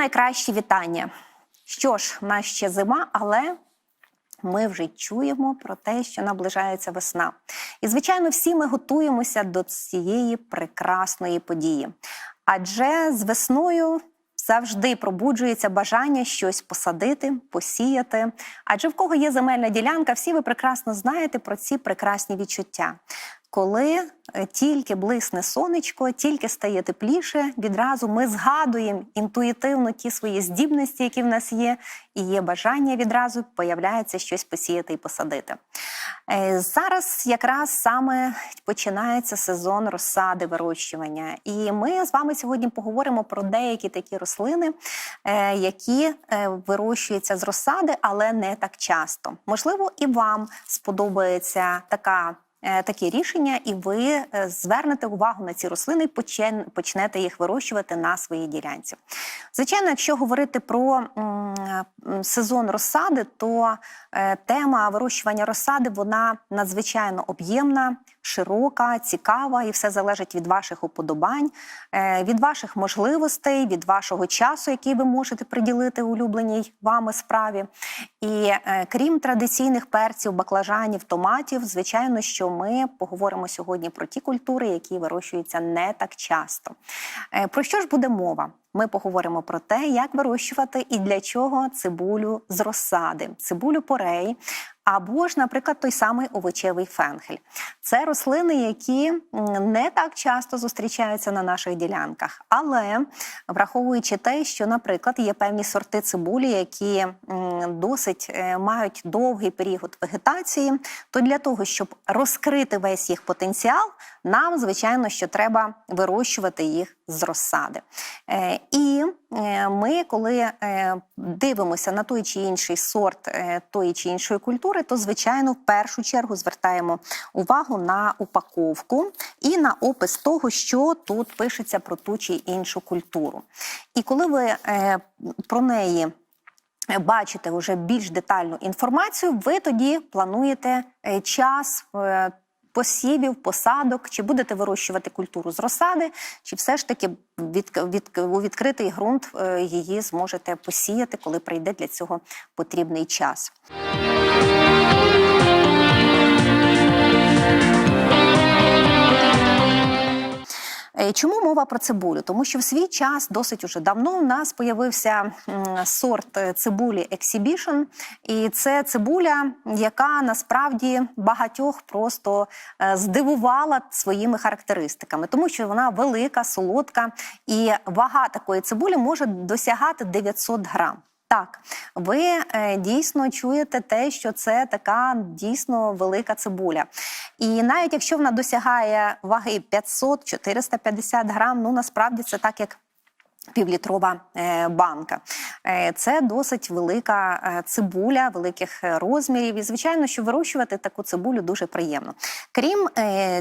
найкращі вітання. Що ж, в нас ще зима, але ми вже чуємо про те, що наближається весна. І, звичайно, всі ми готуємося до цієї прекрасної події. Адже з весною завжди пробуджується бажання щось посадити, посіяти. Адже в кого є земельна ділянка, всі ви прекрасно знаєте про ці прекрасні відчуття. Коли е, тільки блисне сонечко, тільки стає тепліше, відразу ми згадуємо інтуїтивно ті свої здібності, які в нас є, і є бажання відразу появляється щось посіяти і посадити. Е, Зараз якраз саме починається сезон розсади вирощування, і ми з вами сьогодні поговоримо про деякі такі рослини, е, які вирощуються з розсади, але не так часто. Можливо, і вам сподобається така такі рішення, і ви е, звернете увагу на ці рослини і почнете їх вирощувати на своїй ділянці. Звичайно, якщо говорити про м, сезон розсади, то е, тема вирощування розсади вона надзвичайно об'ємна, широка, цікава, і все залежить від ваших уподобань, е, від ваших можливостей, від вашого часу, який ви можете приділити улюбленій вами справі. І е, крім традиційних перців, баклажанів, томатів, звичайно, що ми поговоримо сьогодні про ті культури, які вирощуються не так часто. Е, Про що ж буде мова? Ми поговоримо про те, як вирощувати і для чого цибулю з розсади, цибулю порей, або ж, наприклад, той самий овочевий фенхель. Це рослини, які не так часто зустрічаються на наших ділянках. Але враховуючи те, що, наприклад, є певні сорти цибулі, які досить е, мають довгий період вегетації, то для того, щоб розкрити весь їх потенціал, нам, звичайно, що треба вирощувати їх з розсади. Е, І е, ми, коли дивимося на той чи інший сорт тої чи іншої культури, то звичайно в першу чергу звертаємо увагу на упаковку і на опис того, що тут пишеться про ту чи іншу культуру. І коли ви е, про неї е, бачите вже більш детальну інформацію, ви тоді плануєте е, час. Посівів, посадок, чи будете вирощувати культуру з розсади, чи все ж таки від, від, у відкритий ґрунт е, її зможете посіяти, коли прийде для цього потрібний час. Чому мова про цибулю? Тому що в свій час досить уже давно у нас появився сорт е, цибулі Exhibition, і це цибуля, яка насправді багатьох просто е, здивувала своїми характеристиками, тому що вона велика, солодка, і вага такої цибулі може досягати 900 грам. Так, ви е, дійсно чуєте те, що це така дійсно велика цибуля. І навіть якщо вона досягає ваги 500-450 грам, ну насправді це так як. Півлітрова е, банка. Е, Це досить велика е, цибуля великих розмірів. І, звичайно, що вирощувати таку цибулю дуже приємно. Крім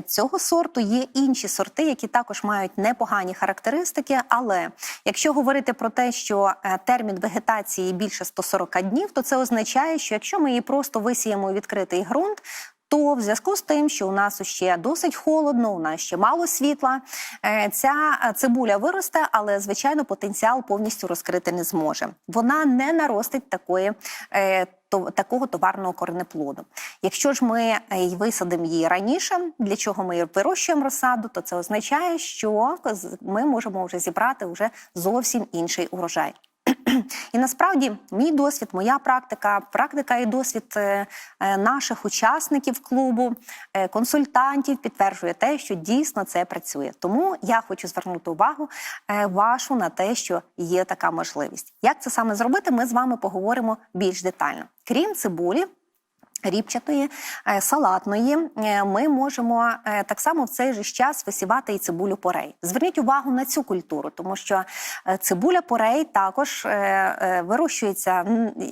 цього сорту, є інші сорти, які також мають непогані характеристики. Але якщо говорити про те, що термін вегетації більше 140 днів, то це означає, що якщо ми її просто висіємо у відкритий ґрунт, то в зв'язку з тим, що у нас ще досить холодно, у нас ще мало світла, е, ця е, цибуля виросте, але звичайно потенціал повністю розкрити не зможе. Вона не наростить такої. е, Такого товарного коренеплоду. Якщо ж ми висадимо її раніше, для чого ми вирощуємо розсаду, то це означає, що ми можемо вже зібрати вже зовсім інший урожай. І насправді мій досвід, моя практика, практика і досвід е, е, наших учасників клубу, е, консультантів підтверджує те, що дійсно це працює. Тому я хочу звернути увагу вашу на те, що є така можливість. Як це саме зробити, ми з вами поговоримо більш детально. Крім цибулі, Ріпчатої, е, салатної е, ми можемо е, так само в цей же час висівати і цибулю порей. Зверніть увагу на цю культуру, тому що цибуля порей також вирощується,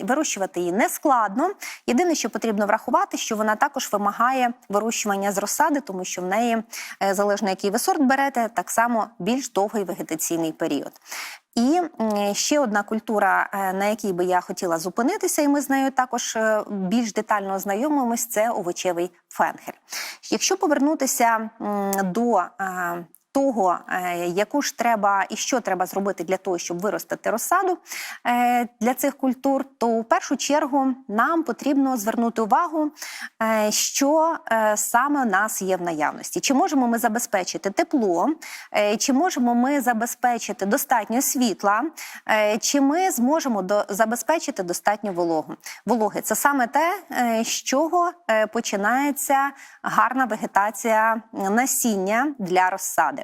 вирощувати її не складно. Єдине, що потрібно врахувати, що вона також вимагає вирощування з розсади, тому що в неї, залежно який ви сорт берете, так само більш довгий вегетаційний період. І ще одна культура, е, на якій би я хотіла зупинитися, і ми з нею також е, більш детально ознайомимось, це овочевий фенхель. Якщо повернутися до е, того, е, яку ж треба і що треба зробити для того, щоб виростити розсаду е, для цих культур, то в першу чергу нам потрібно звернути увагу, е, що саме у нас є в наявності. Чи можемо ми забезпечити тепло, чи можемо ми забезпечити достатньо світла, чи ми зможемо забезпечити достатньо вологу. Вологи це саме те, з чого починається гарна вегетація насіння для розсади.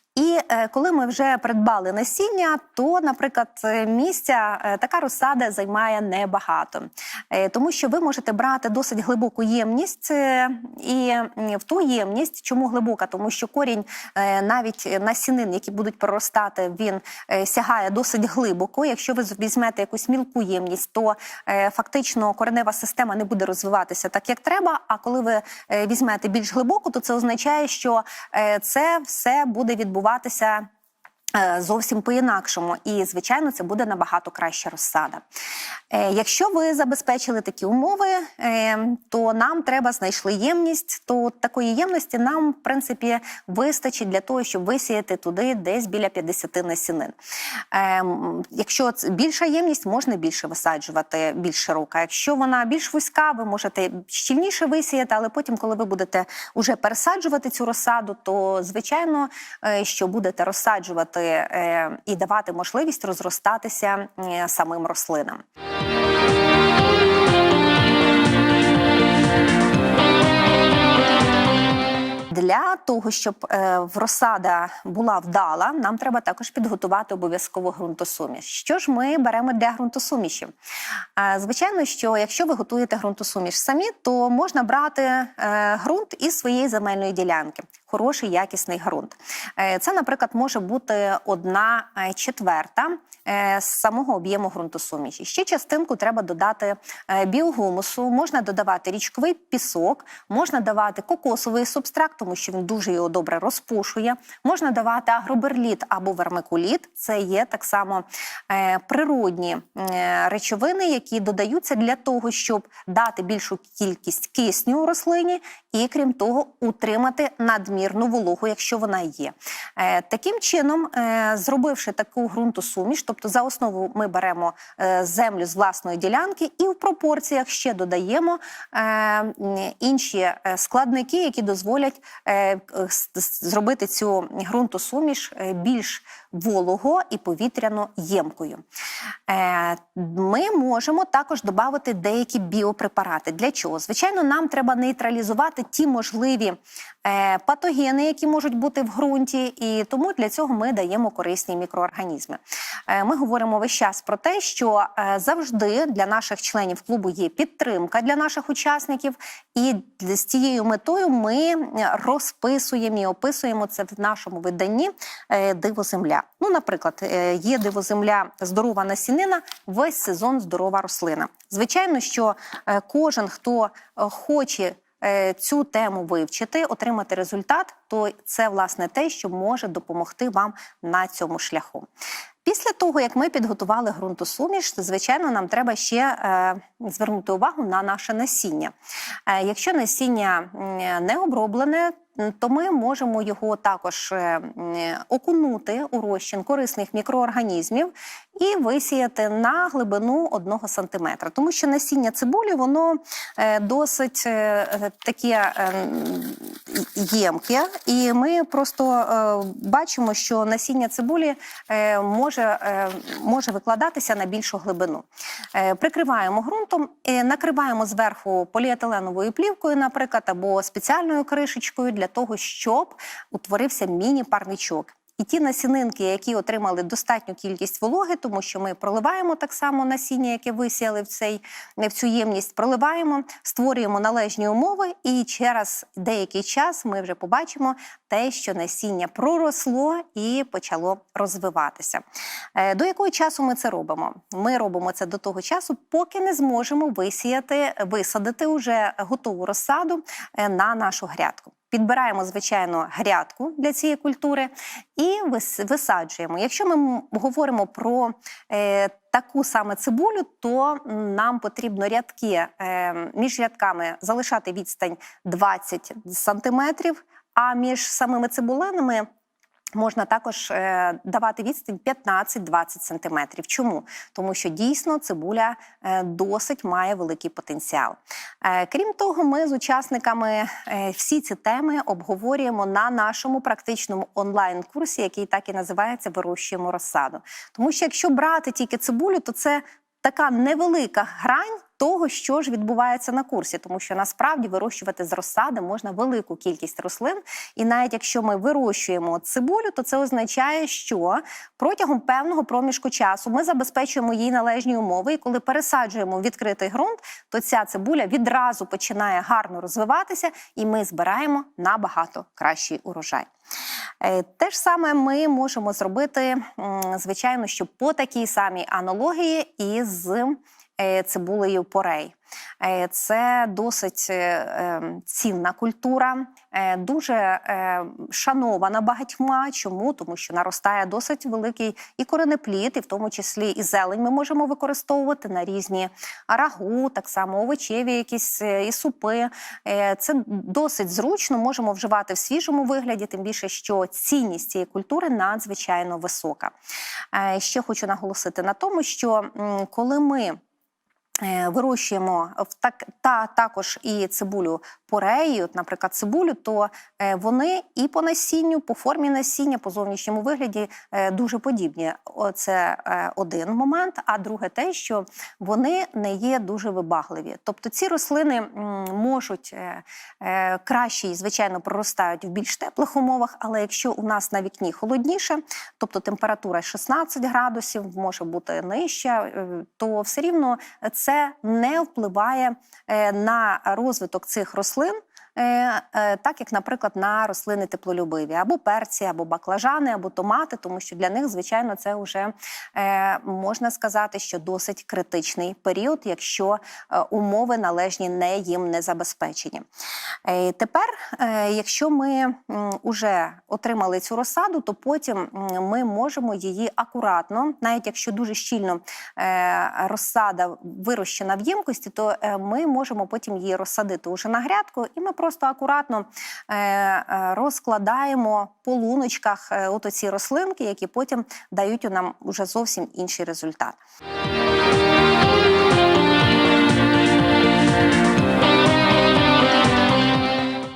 І е, коли ми вже придбали насіння, то, наприклад, місця е, така розсада займає небагато, Е, тому що ви можете брати досить глибоку ємність, і в ту ємність, чому глибока, тому що корінь навіть насінин, які будуть проростати, він сягає досить глибоко. Якщо ви візьмете якусь мілку ємність, то фактично коренева система не буде розвиватися так, як треба. А коли ви візьмете більш глибоко, то це означає, що це все буде відбуватися. Е, Зовсім по-інакшому, і звичайно, це буде набагато краща розсада. Е, Якщо ви забезпечили такі умови, е, то нам треба знайшли ємність. То такої ємності нам, в принципі, вистачить для того, щоб висіяти туди десь біля 50 насінин. Е, Якщо більша ємність, можна більше висаджувати, більш широка. Якщо вона більш вузька, ви можете щільніше висіяти, але потім, коли ви будете уже пересаджувати цю розсаду, то звичайно, е, що будете розсаджувати е, і давати можливість розростатися е, самим рослинам. Того, щоб е, розсада була вдала, нам треба також підготувати обов'язково ґрунтосуміш. Що ж ми беремо для ґрунтосуміші? Е, звичайно, що якщо ви готуєте ґрунтосуміш самі, то можна брати е, ґрунт із своєї земельної ділянки. Хороший якісний ґрунт. Це, наприклад, може бути одна четверта з самого об'єму ґрунтосуміші. Ще частинку треба додати е, біогумусу, можна додавати річковий пісок, можна давати кокосовий субстракт, тому що він дуже його добре розпушує. Можна давати агроберліт або вермикуліт. Це є так само е, природні е, речовини, які додаються для того, щоб дати більшу кількість кисню у рослині, і крім того, утримати надмірну вологу, якщо вона є. Е, Таким чином, е, зробивши таку ґрунтосуміш, тобто за основу ми беремо е, землю з власної ділянки, і в пропорціях ще додаємо е, інші е, складники, які дозволять зробити цю ґрунтосуміш е, більш волого і повітряно ємкою. Ми можемо також додати деякі біопрепарати. Для чого? Звичайно, нам треба нейтралізувати ті можливі патогени, які можуть бути в ґрунті, і тому для цього ми даємо корисні мікроорганізми. Е, Ми говоримо весь час про те, що е, завжди для наших членів клубу є підтримка для наших учасників, і з цією метою ми е, розписуємо і описуємо це в нашому виданні е, Диво земля. Ну, наприклад, е, є диво земля здорова насінина, весь сезон здорова рослина. Звичайно, що е, кожен, хто е, хоче е, цю тему вивчити, отримати результат, то це власне те, що може допомогти вам на цьому шляху. Після того, як ми підготували ґрунтосуміш, звичайно, нам треба ще е, звернути увагу на наше насіння. Е, якщо насіння не оброблене, то ми можемо його також е, окунути у розчин корисних мікроорганізмів і висіяти на глибину 1 см. Тому що насіння цибулі воно е, досить е, таке ємке, і ми просто бачимо, що насіння цибулі може, може викладатися на більшу глибину. Прикриваємо ґрунтом, накриваємо зверху поліетиленовою плівкою, наприклад, або спеціальною кришечкою для того, щоб утворився міні-парничок. І ті насінинки, які отримали достатню кількість вологи, тому що ми проливаємо так само насіння, яке висіяли в цей в цю ємність, проливаємо, створюємо належні умови, і через деякий час ми вже побачимо те, що насіння проросло і почало розвиватися. Е, До якого часу ми це робимо? Ми робимо це до того часу, поки не зможемо висіяти, висадити уже готову розсаду е, на нашу грядку. Підбираємо, звичайно, грядку для цієї культури і вис- висаджуємо. Якщо ми говоримо про е, таку саме цибулю, то нам потрібно рядки е, між рядками залишати відстань 20 сантиметрів, а між самими цибулинами Можна також е, давати відстань 15-20 сантиметрів. Чому? Тому що дійсно цибуля е, досить має великий потенціал. Е, крім того, ми з учасниками всі ці теми обговорюємо на нашому практичному онлайн-курсі, який так і називається Вирощуємо розсаду. Тому що якщо брати тільки цибулю, то це така невелика грань того, що ж відбувається на курсі, тому що насправді вирощувати з розсади можна велику кількість рослин. І навіть якщо ми вирощуємо цибулю, то це означає, що протягом певного проміжку часу ми забезпечуємо їй належні умови. І коли пересаджуємо відкритий ґрунт, то ця цибуля відразу починає гарно розвиватися, і ми збираємо набагато кращий урожай. Е, Те ж саме ми можемо зробити, звичайно, що по такій самій аналогії із цибулею порей. Е, Це досить е, е, цінна культура, е, дуже е, шанована багатьма. Чому? Тому що наростає досить великий і коренеплід, і в тому числі і зелень ми можемо використовувати на різні рагу, так само овочеві, якісь е, і супи. Е, Це досить зручно, можемо вживати в свіжому вигляді, тим більше, що цінність цієї культури надзвичайно висока. Е, Ще хочу наголосити на тому, що коли ми е, Вирощуємо в так та також і цибулю пореї, от, наприклад, цибулю, то е, вони і по насінню, по формі насіння, по зовнішньому вигляді е, дуже подібні. Це е, один момент. А друге, те, що вони не є дуже вибагливі. Тобто ці рослини можуть е, е, краще і звичайно проростають в більш теплих умовах, але якщо у нас на вікні холодніше, тобто температура 16 градусів, може бути нижча, е, то все рівно це не впливає е, на розвиток цих рослин. Е, е, Так як, наприклад, на рослини теплолюбиві, або перці, або баклажани, або томати, тому що для них, звичайно, це вже е, можна сказати, що досить критичний період, якщо умови належні не їм не забезпечені. Тепер, якщо ми вже отримали цю розсаду, то потім ми можемо її акуратно, навіть якщо дуже щільно розсада вирощена в ємкості, то ми можемо потім її розсадити уже на грядку, і ми просто акуратно е, е, розкладаємо по луночках е, от оці рослинки, які потім дають нам уже зовсім інший результат.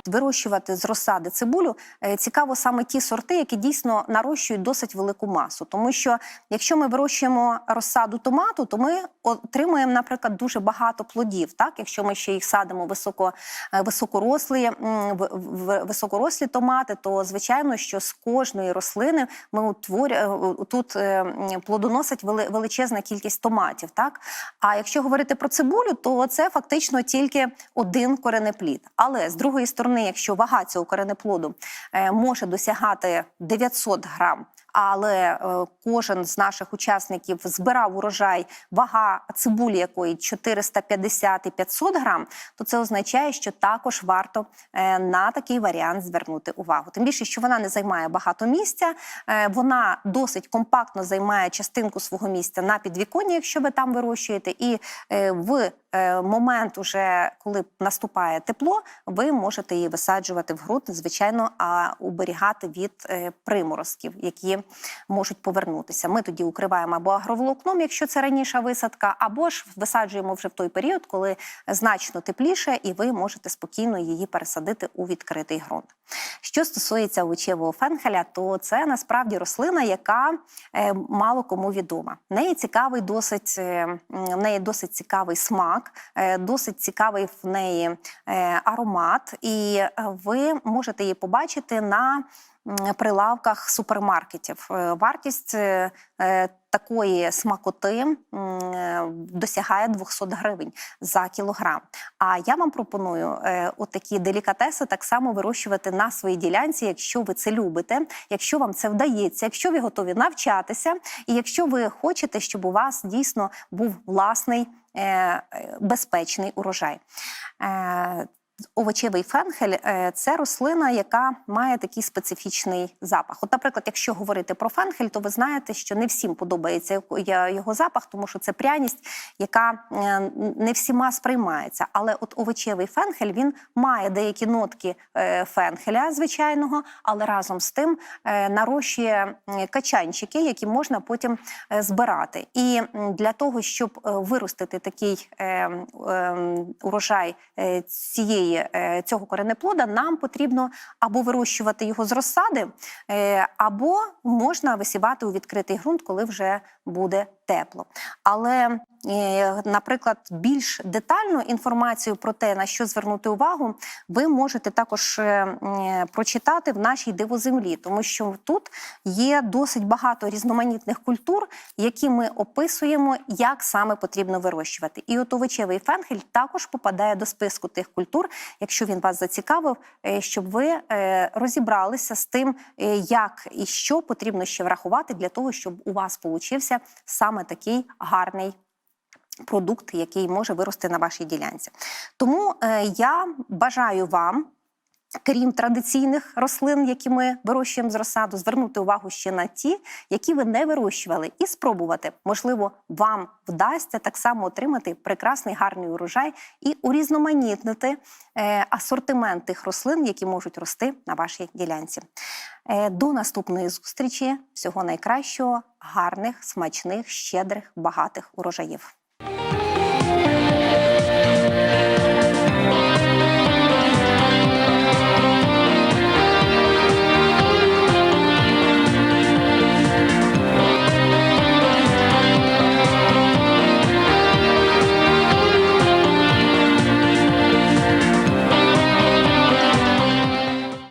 Вирощувати з розсади цибулю е, цікаво саме ті сорти, які дійсно нарощують досить велику масу. Тому що якщо ми вирощуємо розсаду томату, то ми отримуємо, наприклад, дуже багато плодів. Так, якщо ми ще їх садимо високо, е, високорослі, високорослі томати, то звичайно, що з кожної рослини ми утворюємо тут е, плодоносить величезна кількість томатів. Так, а якщо говорити про цибулю, то це фактично тільки один коренеплід. Але з другої сторони, якщо вага цього коренеплоду е, може досягати 900 грам, але е, кожен з наших учасників збирав урожай, вага цибулі якої 450 і 500 грам, то це означає, що також варто е, на такий варіант звернути увагу. Тим більше, що вона не займає багато місця, е, вона досить компактно займає частинку свого місця на підвіконні, якщо ви там вирощуєте, і в момент, уже коли наступає тепло, ви можете її висаджувати в ґрунт, звичайно, а уберігати від приморозків, які можуть повернутися. Ми тоді укриваємо або агроволокном, якщо це раніша висадка, або ж висаджуємо вже в той період, коли значно тепліше, і ви можете спокійно її пересадити у відкритий ґрунт. Що стосується овочевого фенхеля, то це насправді рослина, яка е, мало кому відома. Неї цікавий досить е, в неї досить цікавий смак, е, досить цікавий в неї аромат, і ви можете її побачити на прилавках супермаркетів. Е, Вартість е, е, такої смакоти досягає 200 гривень за кілограм. А я вам пропоную отакі делікатеси так само вирощувати на своїй ділянці, якщо ви це любите, якщо вам це вдається, якщо ви готові навчатися, і якщо ви хочете, щоб у вас дійсно був власний безпечний урожай. Овочевий фенхель е, це рослина, яка має такий специфічний запах. От, наприклад, якщо говорити про фенхель, то ви знаєте, що не всім подобається його запах, тому що це пряність, яка е, не всіма сприймається. Але от овочевий фенхель він має деякі нотки е, фенхеля звичайного, але разом з тим нарощує качанчики, які можна потім збирати. І для того, щоб виростити такий урожай цієї, е, цього коренеплода, нам потрібно або вирощувати його з розсади, е, або можна висівати у відкритий ґрунт, коли вже буде тепло. Але, е, наприклад, більш детальну інформацію про те, на що звернути увагу, ви можете також е, прочитати в нашій дивоземлі, тому що тут є досить багато різноманітних культур, які ми описуємо, як саме потрібно вирощувати. І от овочевий фенхель також попадає до списку тих культур, якщо він вас зацікавив, е, щоб ви розібралися з тим, як і що потрібно ще врахувати для того, щоб у вас получився саме такий гарний. Продукт, який може вирости на вашій ділянці. Тому е, я бажаю вам крім традиційних рослин, які ми вирощуємо з розсаду, звернути увагу ще на ті, які ви не вирощували, і спробувати. Можливо, вам вдасться так само отримати прекрасний гарний урожай і урізноманітнити е, асортимент тих рослин, які можуть рости на вашій ділянці. Е, До наступної зустрічі. Всього найкращого, гарних, смачних, щедрих, багатих урожаїв.